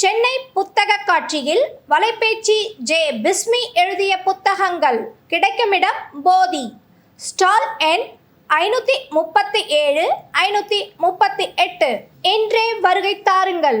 சென்னை புத்தக காட்சியில் வலைபேச்சு ஜே பிஸ்மி எழுதிய புத்தகங்கள். கிடைக்குமிடம் போதி. ஸ்டால் எண் ஐநூற்றி முப்பத்தி ஏழு ஐநூற்றி முப்பத்தி எட்டு. இன்றே வருகை தாருங்கள்.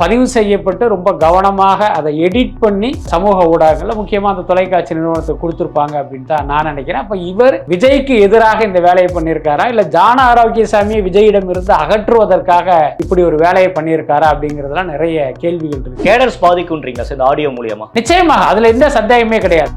பதிவு செய்யப்பட்டு ரொம்ப கவனமாக அதை எடிட் பண்ணி சமூக ஊடகங்களில் முக்கியமாக அந்த தொலைக்காட்சி நிறுவனத்துக்கு கொடுத்துருப்பாங்க அப்படின்னு தான் நான் நினைக்கிறேன். அப்போ இவர் விஜய்க்கு எதிராக இந்த வேலையை பண்ணியிருக்காரா? இல்லை ஜான ஆரோக்கியசாமியை விஜயிடம் இருந்து அகற்றுவதற்காக இப்படி ஒரு வேலையை பண்ணியிருக்காரா அப்படிங்கிறதுலாம் நிறைய கேள்விகள் இருக்கு. கேடர்ஸ் பாதிக்குன்றீங்களா சார்? இந்த ஆடியோ மூலியமா? நிச்சயமாக. அதுல எந்த சந்தேகமே கிடையாது.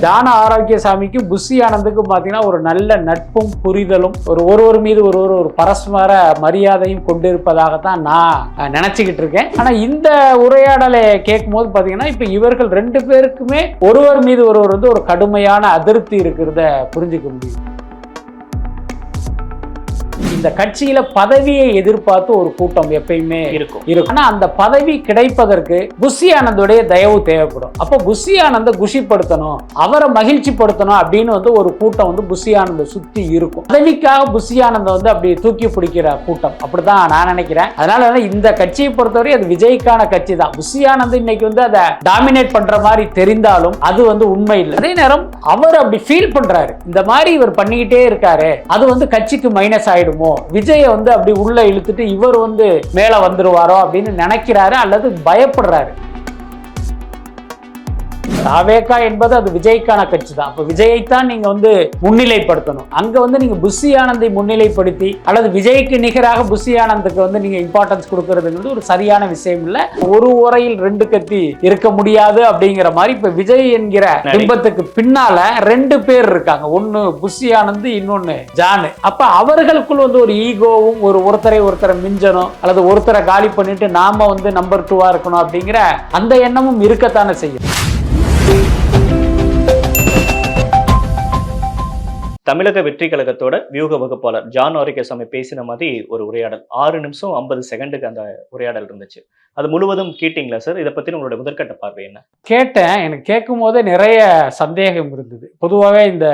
தான ஆரோக்கியசாமிக்கும் புஷி ஆனந்துக்கும் பார்த்தீங்கன்னா ஒரு நல்ல நட்பும் புரிதலும் ஒரு ஒருவர் மீது ஒருவர் ஒரு பரஸ்பர மரியாதையும் கொண்டிருப்பதாகத்தான் நான் நினச்சிக்கிட்டு இருக்கேன். ஆனால் இந்த உரையாடலை கேட்கும்போது பார்த்தீங்கன்னா இப்போ இவர்கள் ரெண்டு பேருக்குமே ஒருவர் மீது ஒருவர் வந்து ஒரு கடுமையான அதிருப்தி இருக்கிறத புரிஞ்சுக்க முடியும் இந்த கட்சியில பதவியை எதிர்பார்த்து ஒரு கூட்டம் எப்பயுமே இருக்கும். இருக்கும். ஆனா அந்த பதவி கிடைப்பதற்கு புஷி ஆனந்தோடைய தயவு தேவைப்படும். அப்போ புஷி ஆனந்த குஷிப்படுத்தணும் அவரை மகிழ்ச்சிப்படுத்தணும் அப்படின்னு வந்து ஒரு கூட்டம் வந்து புஷி ஆனந்த சுத்தி இருக்கும். பதவிக்காக புஷி ஆனந்த வந்து அப்படி தூக்கி பிடிக்கிற கூட்டம். அப்படிதான் நான் நினைக்கிறேன். அதனால இந்த கட்சியை பொறுத்தவரை அது விஜய்க்கான கட்சி தான். புஷி ஆனந்த் இன்னைக்கு வந்து அதை டாமினேட் பண்ற மாதிரி தெரிந்தாலும் அது வந்து உண்மை இல்லை. அதே நேரம் அவர் அப்படி ஃபீல் பண்றாரு. இந்த மாதிரி இவர் பண்ணிக்கிட்டே இருக்காரு. அது வந்து கட்சிக்கு மைனஸ் ஆயிடுமோ? விஜயை வந்து அப்படி உள்ள இழுத்துட்டு இவர் வந்து மேல வந்துருவாரோ அப்படின்னு நினைக்கிறாரு அல்லது பயப்படுறாரு. தாவேகா என்பது அது விஜய்க்கான கட்சி தான் அப்ப விஜயைத்தான் நீங்க வந்து முன்னிலைப்படுத்தணும். அங்க வந்து நீங்க புஷி ஆனந்தை முன்னிலைப்படுத்தி அல்லது விஜய்க்கு நிகராக புஷி ஆனந்துக்கு வந்து நீங்க இம்பார்ட்டன்ஸ் கொடுக்கறதுங்கிறது ஒரு சரியான விஷயம் இல்ல. ஒரு உரையில் ரெண்டு கத்தி இருக்க முடியாது அப்படிங்கிற மாதிரி இப்ப விஜய் என்கிற பிம்பத்துக்கு பின்னால ரெண்டு பேர் இருக்காங்க. ஒன்னு புஷி ஆனந்த் இன்னொன்னு ஜானு. அப்ப அவர்களுக்குள் வந்து ஒரு ஈகோவும் ஒரு ஒருத்தரை ஒருத்தரை மிஞ்சணும் அல்லது ஒருத்தரை காலி பண்ணிட்டு நாம வந்து நம்பர் டூவா இருக்கணும் அப்படிங்கிற அந்த எண்ணமும் இருக்கத்தானே செய்யும். தமிழக வெற்றி கழகத்தோட வியூக வகுப்பாளர் ஜான் ஆரோக்கியசாமி பேசின மாதிரி ஒரு உரையாடல். ஆறு நிமிஷம் ஐம்பது செகண்டுக்கு அந்த உரையாடல் இருந்துச்சு. அது முழுவதும் கேட்டிங்களா சார் இதை பத்தி உங்களோட முதற்கட்ட பார்வை என்ன? கேட்டேன். எனக்கு கேட்கும் போதே நிறைய சந்தேகம் இருந்தது. பொதுவாகவே இந்த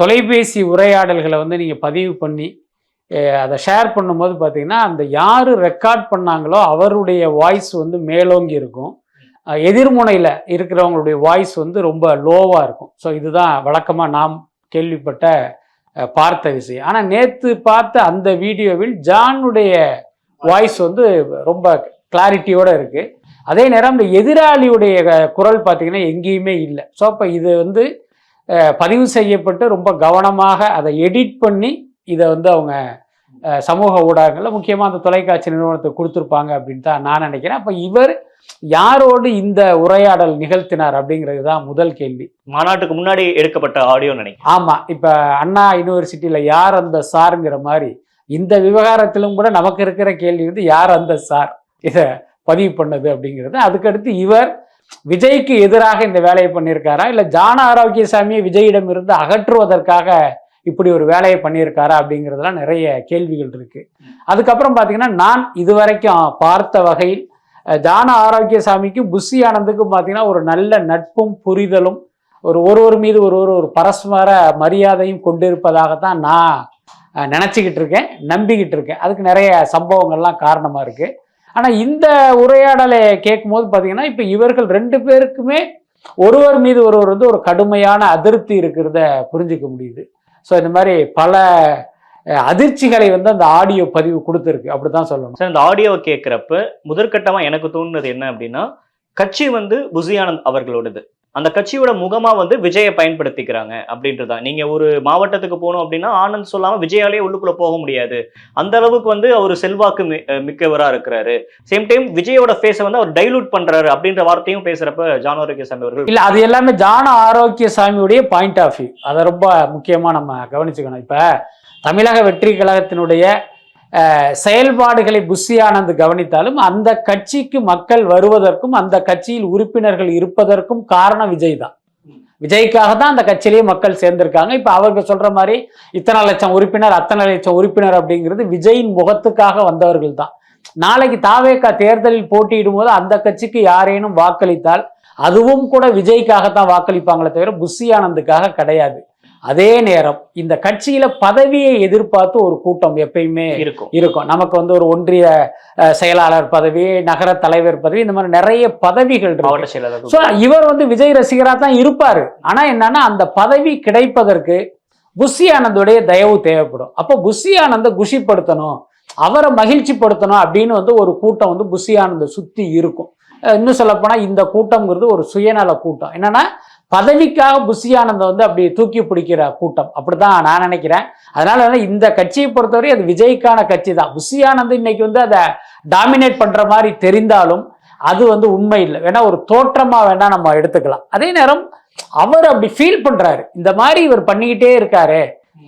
தொலைபேசி உரையாடல்களை வந்து நீங்கள் பதிவு பண்ணி அதை ஷேர் பண்ணும்போது பார்த்தீங்கன்னா அந்த யார் ரெக்கார்ட் பண்ணாங்களோ அவருடைய வாய்ஸ் வந்து மேலோங்கி இருக்கும். எதிர்முனையில் இருக்கிறவங்களுடைய வாய்ஸ் வந்து ரொம்ப லோவாக இருக்கும். ஸோ இதுதான் வழக்கமாக நாம் கேள்விப்பட்ட பார்த்த விஷயம். ஆனால் நேற்று பார்த்த அந்த வீடியோவில் ஜானுடைய வாய்ஸ் வந்து ரொம்ப கிளாரிட்டியோடு இருக்குது அதே நேரம் இந்த எதிராளியுடைய குரல் பார்த்திங்கன்னா எங்கேயுமே இல்லை. ஸோ அப்போ இது வந்து பதிவு செய்யப்பட்டு ரொம்ப கவனமாக அதை எடிட் பண்ணி இதை வந்து அவங்க சமூக ஊடகங்களில் முக்கியமாக அந்த தொலைக்காட்சி நிறுவனத்துக்கு கொடுத்துருப்பாங்க அப்படின்னு தான் நான் நினைக்கிறேன். அப்போ இவர் யாரோடு இந்த உரையாடல் நிகழ்த்தினார் அப்படிங்கிறது தான் முதல் கேள்வி. மாநாட்டுக்கு முன்னாடி எடுக்கப்பட்ட ஆடியோ நினைக்கிறேன். ஆமாம் இப்போ அண்ணா யூனிவர்சிட்டியில் யார் அந்த சாருங்கிற மாதிரி இந்த விவகாரத்திலும் கூட நமக்கு இருக்கிற கேள்வி வந்து யார் அந்த சார்? இதை பதிவு பண்ணது அப்படிங்கிறது. அதுக்கடுத்து இவர் விஜய்க்கு எதிராக இந்த வேலையை பண்ணியிருக்காரா? இல்லை ஜான ஆரோக்கியசாமியை விஜயிடம் இருந்து அகற்றுவதற்காக இப்படி ஒரு வேலையை பண்ணியிருக்காரா அப்படிங்கிறதுலாம் நிறைய கேள்விகள் இருக்கு. அதுக்கப்புறம் பார்த்தீங்கன்னா நான் இதுவரைக்கும் பார்த்த வகையில் ஜான ஆரோக்கியசாமிக்கும் புஷி ஆனந்துக்கும் பார்த்தீங்கன்னா ஒரு நல்ல நட்பும் புரிதலும் ஒரு ஒருவர் மீது ஒருவர் ஒரு பரஸ்பர மரியாதையும் கொண்டிருப்பதாகத்தான் நான் நினச்சிக்கிட்டு இருக்கேன் நம்பிக்கிட்டு இருக்கேன். அதுக்கு நிறைய சம்பவங்கள்லாம் காரணமாக இருக்குது ஆனால் இந்த உரையாடலை கேட்கும்போது பார்த்தீங்கன்னா இப்போ இவர்கள் ரெண்டு பேருக்குமே ஒருவர் மீது ஒருவர் வந்து ஒரு கடுமையான அதிருப்தி இருக்கிறத புரிஞ்சுக்க முடியுது. ஸோ இந்த மாதிரி பல அதிர்ச்சிகளை வந்து அந்த ஆடியோ பதிவு கொடுத்துருக்கு. அப்படிதான் சொல்லணும். சார் இந்த ஆடியோவை கேட்குறப்ப முதற்கட்டமா எனக்கு தோணுனது என்ன அப்படின்னா கட்சி வந்து புசி ஆனந்த் அவர்களோடது. அந்த கட்சியோட முகமா வந்து விஜயை பயன்படுத்திக்கிறாங்க அப்படின்றதா. நீங்க ஒரு மாவட்டத்துக்கு போகணும் அப்படின்னா ஆனந்த் சொல்லாம விஜயாலே உள்ளுக்குள்ள போக முடியாது. அந்த அளவுக்கு வந்து அவர் செல்வாக்கு மிக்கவரா இருக்கிறாரு. சேம் டைம் விஜயோட ஃபேஸை வந்து அவர் டைலூட் பண்றாரு அப்படின்ற வார்த்தையும் பேசுறப்ப ஜான் ஆரோக்கியசாமி அவர்கள் இல்ல அது எல்லாமே ஜான ஆரோக்கியசாமியுடைய பாயிண்ட் ஆஃப் வியூ அதை ரொம்ப முக்கியமா நம்ம கவனிச்சுக்கணும். இப்ப தமிழக வெற்றி கழகத்தினுடைய செயல்பாடுகளை புஷி ஆனந்த் கவனித்தாலும் அந்த கட்சிக்கு மக்கள் வருவதற்கும் அந்த கட்சியில் உறுப்பினர்கள் இருப்பதற்கும் காரணம் விஜய் தான். விஜய்க்காக தான் அந்த கட்சியிலேயே மக்கள் சேர்ந்திருக்காங்க. இப்போ அவங்க சொல்ற மாதிரி இத்தனை லட்சம் உறுப்பினர் அத்தனை லட்சம் உறுப்பினர் அப்படிங்கிறது விஜயின் முகத்துக்காக வந்தவர்கள் தான். நாளைக்கு தாவேக்கா தேர்தலில் போட்டியிடும் போது அந்த கட்சிக்கு யாரேனும் வாக்களித்தால் அதுவும் கூட விஜய்க்காகத்தான் வாக்களிப்பாங்களே தவிர புஷி ஆனந்துக்காக கிடையாது. அதே நேரம் இந்த கட்சியில பதவியை எதிர்பார்த்து ஒரு கூட்டம் எப்பயுமே இருக்கும். இருக்கும். நமக்கு வந்து ஒரு ஒன்றிய செயலாளர் பதவி நகர தலைவர் பதவி இந்த மாதிரி நிறைய பதவிகள் செயலாளர் இவர் வந்து விஜய் ரசிகரா தான் இருப்பாரு. ஆனா என்னன்னா அந்த பதவி கிடைப்பதற்கு புஷி ஆனந்தோடைய தயவு தேவைப்படும். அப்போ புஷி ஆனந்த குஷிப்படுத்தணும் அவரை மகிழ்ச்சிப்படுத்தணும் அப்படின்னு வந்து ஒரு கூட்டம் வந்து புஷி ஆனந்த சுத்தி இருக்கும். இன்னும் சொல்லப்போனா இந்த கூட்டம்ங்கிறது ஒரு சுயநல கூட்டம். என்னன்னா பதவிக்காக புஷி வந்து அப்படி தூக்கி பிடிக்கிற கூட்டம். அப்படிதான் நான் நினைக்கிறேன். அதனால வந்து இந்த கட்சியை பொறுத்தவரை அது விஜய்க்கான கட்சி தான். புஷி ஆனந்த் இன்னைக்கு வந்து அதை டாமினேட் பண்ற மாதிரி தெரிந்தாலும் அது வந்து உண்மை இல்லை. வேணா ஒரு தோற்றமா வேணா நம்ம எடுத்துக்கலாம். அதே நேரம் அவர் அப்படி ஃபீல் பண்றாரு. இந்த மாதிரி இவர் பண்ணிக்கிட்டே இருக்காரு.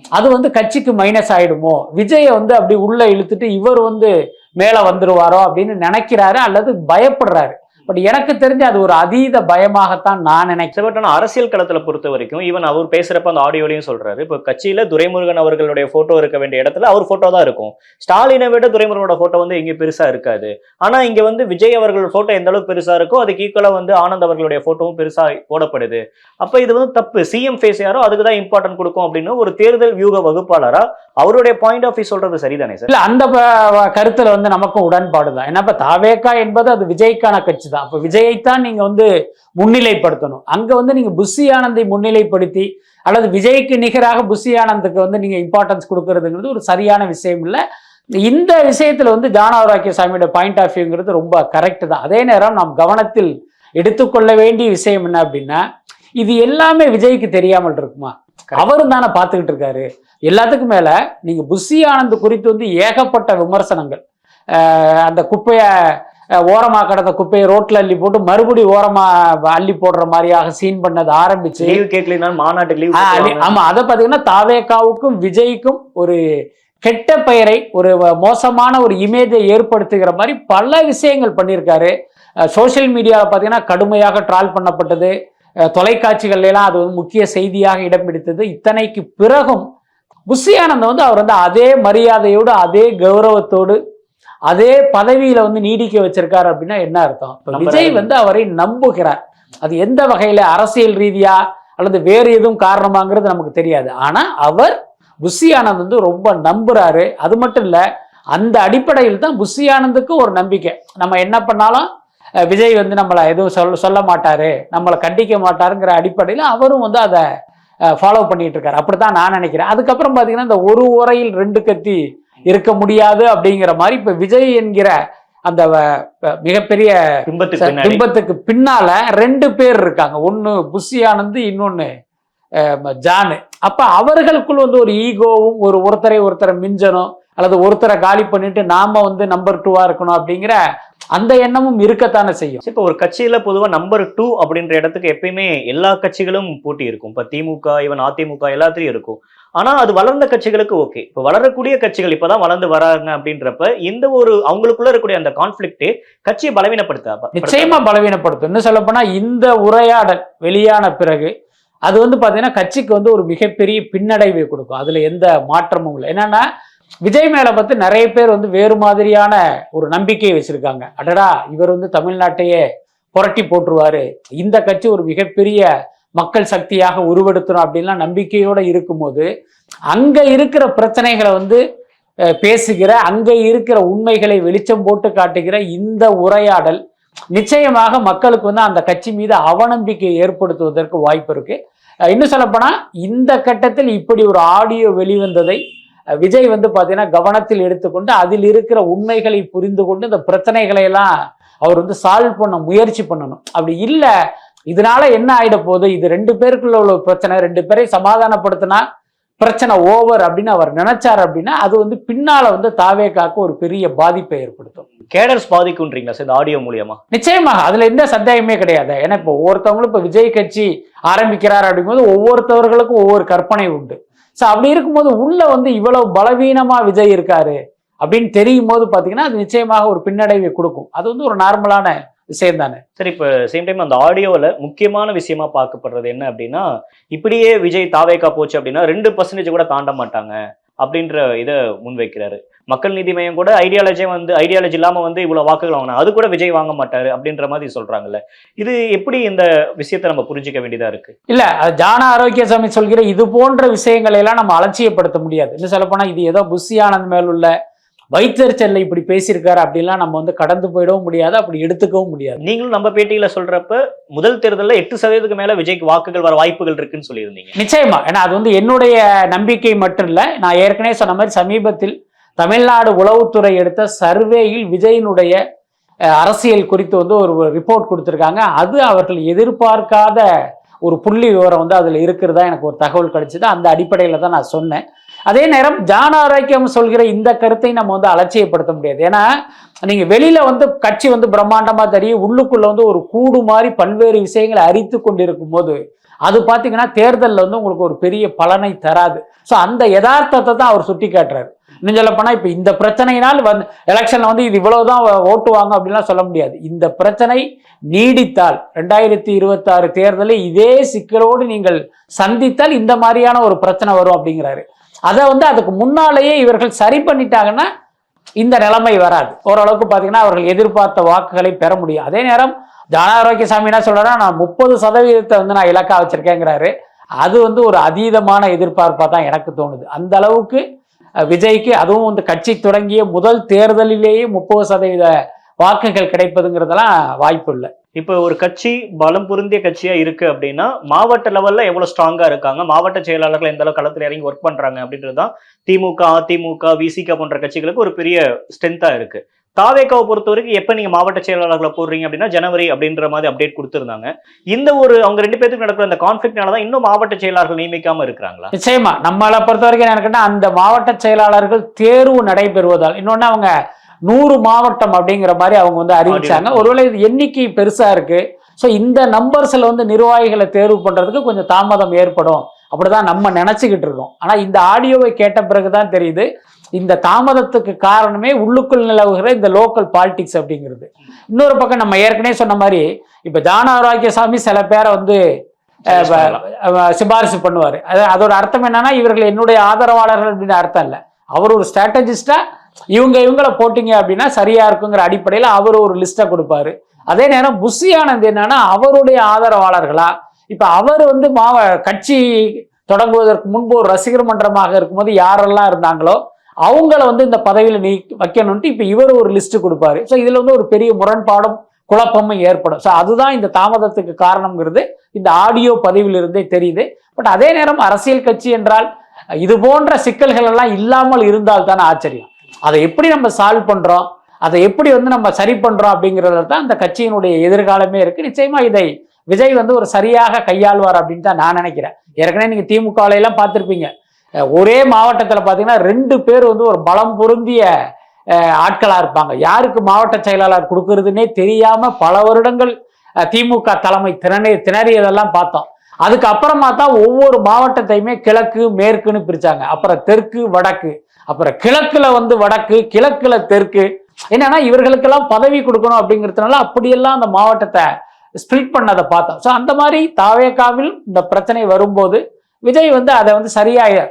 அது வந்து கட்சிக்கு மைனஸ் ஆயிடுமோ? விஜயை வந்து அப்படி உள்ள இழுத்துட்டு இவர் வந்து மேல வந்துருவாரோ அப்படின்னு நினைக்கிறாரு அல்லது பயப்படுறாரு. பட் எனக்கு தெரிஞ்சு அது ஒரு அதீத பயமாகத்தான் நான் நினைக்கிறேன். பட் ஆனால் அரசியல் களத்துல பொறுத்த வரைக்கும் ஈவன் அவர் பேசுறப்ப அந்த ஆடியோலையும் சொல்றாரு. இப்போ கட்சியில துரைமுருகன் அவர்களுடைய போட்டோ இருக்க வேண்டிய இடத்துல அவர் போட்டோ தான் இருக்கும். ஸ்டாலினை விட துரைமுருகனோட போட்டோ வந்து இங்க பெருசா இருக்காது. ஆனா இங்க வந்து விஜய் அவர்கள் போட்டோ எந்த அளவுக்கு பெருசா இருக்கோ அதுக்கு ஈக்குவலா வந்து ஆனந்த் அவர்களுடைய போட்டோவும் பெருசா போடப்படுது. அப்ப இது வந்து தப்பு. சிஎம் ஃபேஸ் யாரோ அதுக்கு தான் இம்பார்ட்டன்ட் கொடுக்கும் அப்படின்னு ஒரு தேர்தல் வியூக வகுப்பாளரா அவருடைய பாயிண்ட் ஆஃப் வியூ சொல்றது சரிதானே சார் இல்ல அந்த கருத்துல வந்து நமக்கும் உடன்பாடு தான் ஏன்னா இப்ப தாவேக்கா என்பது அது விஜய்க்கான கட்சி தான் அப்ப விஜயைத்தான் நீங்கள் வந்து முன்னிலைப்படுத்தணும். அங்கே வந்து நீங்கள் புஷி ஆனந்தை முன்னிலைப்படுத்தி அல்லது விஜய்க்கு நிகராக புஷி ஆனந்துக்கு வந்து நீங்கள் இம்பார்ட்டன்ஸ் கொடுக்கறதுங்கிறது ஒரு சரியான விஷயம் இல்லை. இந்த விஷயத்தில் வந்து ஜானவராக்கிய சாமியோட பாயிண்ட் ஆஃப் வியூங்கிறது ரொம்ப கரெக்ட் தான். அதே நேரம் நாம் கவனத்தில் எடுத்துக்கொள்ள வேண்டிய விஷயம் என்ன அப்படின்னா இது எல்லாமே விஜய்க்கு தெரியாமல் இருக்குமா? அவரும் தானே பார்த்துக்கிட்டு இருக்காரு. எல்லாத்துக்கும் மேலே நீங்கள் புஷி ஆனந்த் குறித்து வந்து ஏகப்பட்ட விமர்சனங்கள். அந்த குப்பையை அஹ் ஓரமா கிடந்த குப்பையை ரோட்ல அள்ளி போட்டு மறுபடி ஓரமா அள்ளி போடுற மாதிரியாக சீன் பண்ணது ஆரம்பிச்சு. லீவ் கேட்கலாம் மாநாட்டுக்கு லீவ் ஆமா அதை பாத்தீங்கன்னா தாவேக்காவுக்கும் விஜய்க்கும் ஒரு கெட்ட பெயரை ஒரு மோசமான ஒரு இமேஜை ஏற்படுத்துகிற மாதிரி பல விஷயங்கள் பண்ணியிருக்காரு. சோஷியல் மீடியாவில் பார்த்தீங்கன்னா கடுமையாக ட்ரால் பண்ணப்பட்டது. அஹ் தொலைக்காட்சிகள்ல எல்லாம் அது வந்து முக்கிய செய்தியாக இடம் பிடித்தது. இத்தனைக்கு பிறகும் புஷி ஆனந்த் வந்து அவர் வந்து அதே மரியாதையோடு அதே கௌரவத்தோடு அதே பதவியில வந்து நீடிக்க வச்சிருக்காரு அப்படின்னா என்ன அர்த்தம். விஜய் வந்து அவரை நம்புகிறார். அது எந்த வகையில? அரசியல் ரீதியா அல்லது வேறு எதுவும் காரணமாங்கிறது நமக்கு தெரியாது. ஆனா அவர் புஷி ஆனந்த் வந்து ரொம்ப நம்புறாரு. அது மட்டும் இல்ல அந்த அடிப்படையில் தான் புஷி ஆனந்துக்கு ஒரு நம்பிக்கை. நம்ம என்ன பண்ணாலும் விஜய் வந்து நம்மளை எதுவும் சொல்ல சொல்ல மாட்டாரு. நம்மளை கண்டிக்க மாட்டாருங்கிற அடிப்படையில் அவரும் வந்து அதை ஃபாலோ பண்ணிட்டு இருக்காரு. அப்படித்தான் நான் நினைக்கிறேன். அதுக்கப்புறம் பார்த்தீங்கன்னா இந்த ஒரு உரையில் ரெண்டு கத்தி இருக்க முடியாது அப்படிங்கிற மாதிரி இப்போ விஜய் என்கிற அந்த மிகப்பெரிய பிம்பத்துக்கு பின்னால ரெண்டு பேர் இருக்காங்க. ஒன்னு புஷி ஆனந்த் இன்னொன்னு அஹ், ஜானு. அப்ப அவர்களுக்குள் வந்து ஒரு ஈகோவும் ஒரு ஒருத்தரை ஒருத்தரை மிஞ்சணும் அல்லது ஒருத்தரை காலி பண்ணிட்டு நாம வந்து நம்பர் டூவா இருக்கணும் அப்படிங்கிற அந்த எண்ணமும் இருக்கத்தானே செய்யும். இப்போ ஒரு கட்சியில பொதுவா நம்பர் டூ அப்படின்ற இடத்துக்கு எப்பயுமே எல்லா கட்சிகளும் போட்டி இருக்கும். இப்ப திமுக இவன் அதிமுக எல்லாத்துலயும் இருக்கும். ஆனா அது வளர்ந்த கட்சிகளுக்கு ஓகே. இப்போ வளரக்கூடிய கட்சிகள் இப்பதான் வளர்ந்து வராங்க அப்படின்றப்ப எந்த ஒரு அவங்களுக்குள்ள இருக்கக்கூடிய அந்த கான்ஃபிளிக்டே கட்சியை பலவீனப்படுத்த நிச்சயமா பலவீனப்படுத்தும். இன்னும் சொல்ல போனா இந்த உரையாடல் வெளியான பிறகு அது வந்து பாத்தீங்கன்னா கட்சிக்கு வந்து ஒரு மிகப்பெரிய பின்னடைவை கொடுக்கும். அதுல எந்த மாற்றமும் இல்லை. என்னன்னா விஜய் மேல பார்த்து நிறைய பேர் வந்து வேறு மாதிரியான ஒரு நம்பிக்கையை வச்சிருக்காங்க. அடடா இவர் வந்து தமிழ்நாட்டையே புரட்டி போட்டுருவாரு. இந்த கட்சி ஒரு மிகப்பெரிய மக்கள் சக்தியாக உருவெடுத்துரும் அப்படின்லாம் நம்பிக்கையோட இருக்கும்போது அங்கே இருக்கிற பிரச்சனைகளை வந்து அஹ், பேசுகிற அங்கே இருக்கிற உண்மைகளை வெளிச்சம் போட்டு காட்டுகிற இந்த உரையாடல் நிச்சயமாக மக்களுக்கு வந்து அந்த கட்சி மீது அவநம்பிக்கை ஏற்படுத்துவதற்கு வாய்ப்பு இருக்கு. இன்னும் சொல்லப்போனா இந்த கட்டத்தில் இப்படி ஒரு ஆடியோ வெளிவந்ததை விஜய் வந்து பார்த்தீங்கன்னா கவனத்தில் எடுத்துக்கொண்டு அதில் இருக்கிற உண்மைகளை புரிந்து கொண்டு இந்த பிரச்சனைகளை எல்லாம் அவர் வந்து சால்வ் பண்ண முயற்சி பண்ணணும். அப்படி இல்லை இதனால என்ன ஆயிட போகுது? இது ரெண்டு பேருக்குள்ள உள்ள பிரச்சனை. ரெண்டு பேரையும் சமாதானப்படுத்தினா பிரச்சனை ஓவர் அப்படின்னு அவர் நினைச்சார் அப்படின்னா அது வந்து பின்னால வந்து தாவேக்காக்கு ஒரு பெரிய பாதிப்பை ஏற்படுத்தும். கேடர்ஸ் பாதிக்குன்றீங்களா சார்? இந்த ஆடியோ மூலியமா. நிச்சயமாக அதுல எந்த சந்தேகமே கிடையாது. ஏன்னா இப்போ ஒவ்வொருத்தவங்களும் இப்போ விஜய் கட்சி ஆரம்பிக்கிறார் அப்படிங்கும்போது ஒவ்வொருத்தவர்களுக்கும் ஒவ்வொரு கற்பனை உண்டு. ஸோ அப்படி இருக்கும்போது உள்ள வந்து இவ்வளவு பலவீனமா விஜய் இருக்காரு அப்படின்னு தெரியும் போது பார்த்தீங்கன்னா அது நிச்சயமாக ஒரு பின்னடைவை கொடுக்கும். அது வந்து ஒரு நார்மலான விஷயம் தானே. சரி இப்போ சேம் டைம் அந்த ஆடியோவில் முக்கியமான விஷயமா பார்க்கப்படுறது என்ன அப்படின்னா இப்படியே விஜய் தாவேக்கா போச்சு அப்படின்னா ரெண்டு பர்சன்டேஜ் கூட தாண்ட மாட்டாங்க அப்படின்ற இதை முன்வைக்கிறாரு. மக்கள் நீதி மையம் கூட ஐடியாலஜியே வந்து ஐடியாலஜி இல்லாம வந்து இவ்வளவு வாக்குகள் வாங்கினா அது கூட விஜய் வாங்க மாட்டாரு அப்படின்ற மாதிரி சொல்றாங்கல்ல. இது எப்படி இந்த விஷயத்தை நம்ம புரிஞ்சுக்க வேண்டியதா இருக்கு? இல்ல ஜான ஆரோக்கியசாமி சொல்கிற இது போன்ற விஷயங்களை எல்லாம் நம்ம அலட்சியப்படுத்த முடியாது. இன்னும் சொல்லப்போனா இது ஏதோ புஷி ஆனந்த் மேல் உள்ள வைத்தறிச்சல்ல இப்படி பேசியிருக்காரு அப்படிலாம் நம்ம வந்து கடந்து போயிடவும் முடியாது அப்படி எடுத்துக்கவும் முடியாது. நீங்களும் நம்ம பேட்டியில சொல்றப்ப முதல் தேர்தலில் எட்டு சதவீதத்துக்கு மேல விஜய்க்கு வாக்குகள் வர வாய்ப்புகள் இருக்குன்னு சொல்லியிருந்தீங்க. நிச்சயமா. ஏன்னா அது வந்து என்னுடைய நம்பிக்கை மட்டும் இல்லை நான் ஏற்கனவே சொன்ன மாதிரி சமீபத்தில் தமிழ்நாடு உளவுத்துறை எடுத்த சர்வேயில் விஜயினுடைய அரசியல் குறித்து வந்து ஒரு ரிப்போர்ட் கொடுத்துருக்காங்க. அது அவர்கள் எதிர்பார்க்காத ஒரு புள்ளி விவரம் வந்து அதில் இருக்கிறதா எனக்கு ஒரு தகவல் கிடைச்சது. அந்த அடிப்படையில் தான் நான் சொன்னேன். அதே நேரம் ஜான ஆரோக்கியம் சொல்கிற இந்த கருத்தை நம்ம வந்து அலட்சியப்படுத்த முடியாது. ஏன்னா நீங்க வெளியில வந்து கட்சி வந்து பிரம்மாண்டமா தெரியும் உள்ளுக்குள்ள வந்து ஒரு கூடு மாதிரி பல்வேறு விஷயங்களை அரித்து கொண்டிருக்கும் போது அது பார்த்தீங்கன்னா தேர்தலில் வந்து உங்களுக்கு ஒரு பெரிய பலனை தராது. ஸோ அந்த யதார்த்தத்தை தான் அவர் சுட்டி காட்டுறாரு இன்னும் சொல்ல போனால் இப்போ இந்த பிரச்சனையினால் வந்து எலெக்ஷனில் வந்து இது இவ்வளவுதான் ஓட்டுவாங்க அப்படின்லாம் சொல்ல முடியாது. இந்த பிரச்சனை நீடித்தால் ரெண்டாயிரத்தி இருபத்தாறு தேர்தலில் இதே சிக்கலோடு நீங்கள் சந்தித்தால் இந்த மாதிரியான ஒரு பிரச்சனை வரும் அப்படிங்கிறாரு. அதை வந்து அதுக்கு முன்னாலேயே இவர்கள் சரி பண்ணிட்டாங்கன்னா இந்த நிலைமை வராது. ஓரளவுக்கு பார்த்தீங்கன்னா அவர்கள் எதிர்பார்த்த வாக்குகளை பெற முடியும். அதே நேரம் ஜன ஆரோக்கியசாமி என்ன சொல்கிறேன்னா நான் முப்பது சதவீதத்தை வந்து நான் இலக்கா வச்சுருக்கேங்கிறாரு. அது வந்து ஒரு அதீதமான எதிர்பார்ப்பாக தான் எனக்கு தோணுது. அந்த அளவுக்கு விஜய்க்கு அதுவும் வந்து கட்சி தொடங்கிய முதல் தேர்தலிலேயே முப்பது சதவீத வாக்குகள் கிடைப்பதுங்கிறதெல்லாம் வாய்ப்பு இல்லை. இப்போ ஒரு கட்சி பலம் பொருந்திய கட்சியா இருக்கு அப்படின்னா மாவட்ட லெவல்ல எவ்வளவு ஸ்ட்ராங்கா இருக்காங்க மாவட்ட செயலாளர்கள் எந்த அளவுக்கு களத்துல இறங்கி ஒர்க் பண்றாங்க அப்படின்றது தான் திமுக அதிமுக விசிக போன்ற கட்சிகளுக்கு ஒரு பெரிய ஸ்ட்ரென்த்தா இருக்கு. தாவேக்காவை பொறுத்த வரைக்கும் எப்ப நீங்க மாவட்ட செயலாளர்களை போடுறீங்க அப்படின்னா ஜனவரி அப்படின்ற மாதிரி அப்டேட் கொடுத்திருந்தாங்க. இந்த ஒரு அவங்க ரெண்டு பேருக்கு நடக்கிற அந்த கான்ஃபிளிக்னால தான் இன்னும் மாவட்ட செயலாளர்கள் நியமிக்காம இருக்கிறாங்களா? நிச்சயமா. நம்மளை பொறுத்த வரைக்கும் எனக்குன்னா அந்த மாவட்ட செயலாளர்கள் தேர்வு நடைபெறுவதால் இன்னொன்று அவங்க நூறு மாவட்டம் அப்படிங்கிற மாதிரி அவங்க வந்து அறிவிச்சாங்க. ஒருவேளை இது எண்ணிக்கை பெருசா இருக்கு. ஸோ இந்த நம்பர்ஸ்ல வந்து நிர்வாகிகளை தேர்வு பண்றதுக்கு கொஞ்சம் தாமதம் ஏற்படும். அப்படிதான் நம்ம நினைச்சுக்கிட்டு இருக்கோம். ஆனா இந்த ஆடியோவை கேட்ட பிறகுதான் தெரியுது. இந்த தாமதத்துக்கு காரணமே உள்ளுக்குள் நிலவுகிற இந்த லோக்கல் பாலிடிக்ஸ் அப்படிங்கிறது. இன்னொரு பக்கம் நம்ம ஏற்கனவே சொன்ன மாதிரி இப்ப ஜான ஆரோக்கியசாமி சில பேரை வந்து சிபாரிசு பண்ணுவார். அது அதோட அர்த்தம் என்னன்னா இவர்கள் என்னுடைய ஆதரவாளர்கள் அப்படின்னு அர்த்தம் இல்லை. அவர் ஒரு ஸ்ட்ராட்டஜிஸ்டா இவங்க இவங்கள போட்டிங்க அப்படின்னா சரியா இருக்குங்கிற அடிப்படையில் அவர் ஒரு லிஸ்ட்டை கொடுப்பாரு. அதே நேரம் புஷி ஆனந்த் என்னன்னா அவருடைய ஆதரவாளர்களா? இப்ப அவர் வந்து மாவ கட்சி தொடங்குவதற்கு முன்பு ஒரு ரசிகர் மன்றமாக இருக்கும்போது யாரெல்லாம் இருந்தாங்களோ அவங்கள வந்து இந்த பதவியில நீ வைக்கணும்ட்டு இப்ப இவர் ஒரு லிஸ்ட் கொடுப்பாரு. ஸோ இதுல வந்து ஒரு பெரிய முரண்பாடும் குழப்பமும் ஏற்படும். ஸோ அதுதான் இந்த தாமதத்துக்கு காரணம்ங்கிறது இந்த ஆடியோ பதிவிலிருந்தே தெரியுது. பட் அதே நேரம் அரசியல் கட்சி என்றால் இது போன்ற சிக்கல்கள் எல்லாம் இல்லாமல் இருந்தால் தானே ஆச்சரியம். அதை எப்படி நம்ம சால்வ் பண்றோம்? அதை எப்படி வந்து நம்ம சரி பண்றோம் அப்படிங்கிறதுல தான் அந்த கட்சியினுடைய எதிர்காலமே இருக்கு. நிச்சயமா இதை விஜய் வந்து ஒரு சரியாக கையாள்வார் அப்படின்னு தான் நான் நினைக்கிறேன். ஏற்கனவே நீங்க திமுகவில பார்த்துருப்பீங்க. ஒரே மாவட்டத்தில் பார்த்தீங்கன்னா ரெண்டு பேர் வந்து ஒரு பலம் பொருந்திய அஹ், ஆட்களா இருப்பாங்க. யாருக்கு மாவட்ட செயலாளர் கொடுக்கறதுனே தெரியாம பல வருடங்கள் திமுக தலைமை திணறி திணறியதெல்லாம் பார்த்தோம். அதுக்கு அப்புறமா தான் ஒவ்வொரு மாவட்டத்தையுமே கிழக்கு மேற்குன்னு பிரிச்சாங்க. அப்புறம் தெற்கு வடக்கு. அப்புறம் கிழக்குல வந்து வடக்கு கிழக்குல தெற்கு. என்னன்னா இவர்களுக்கெல்லாம் பதவி கொடுக்கணும் அப்படிங்கிறதுனால அப்படியெல்லாம் அந்த மாவட்டத்தை ஸ்பிளிட் பண்ணதை பார்த்தோம். ஸோ அந்த மாதிரி தாவேக்காவில் இந்த பிரச்சனை வரும்போது விஜய் வந்து அதை வந்து சரியாக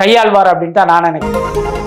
கையாள்வார் அப்படின்ட்டு தான் நான் நினைக்கிறேன்.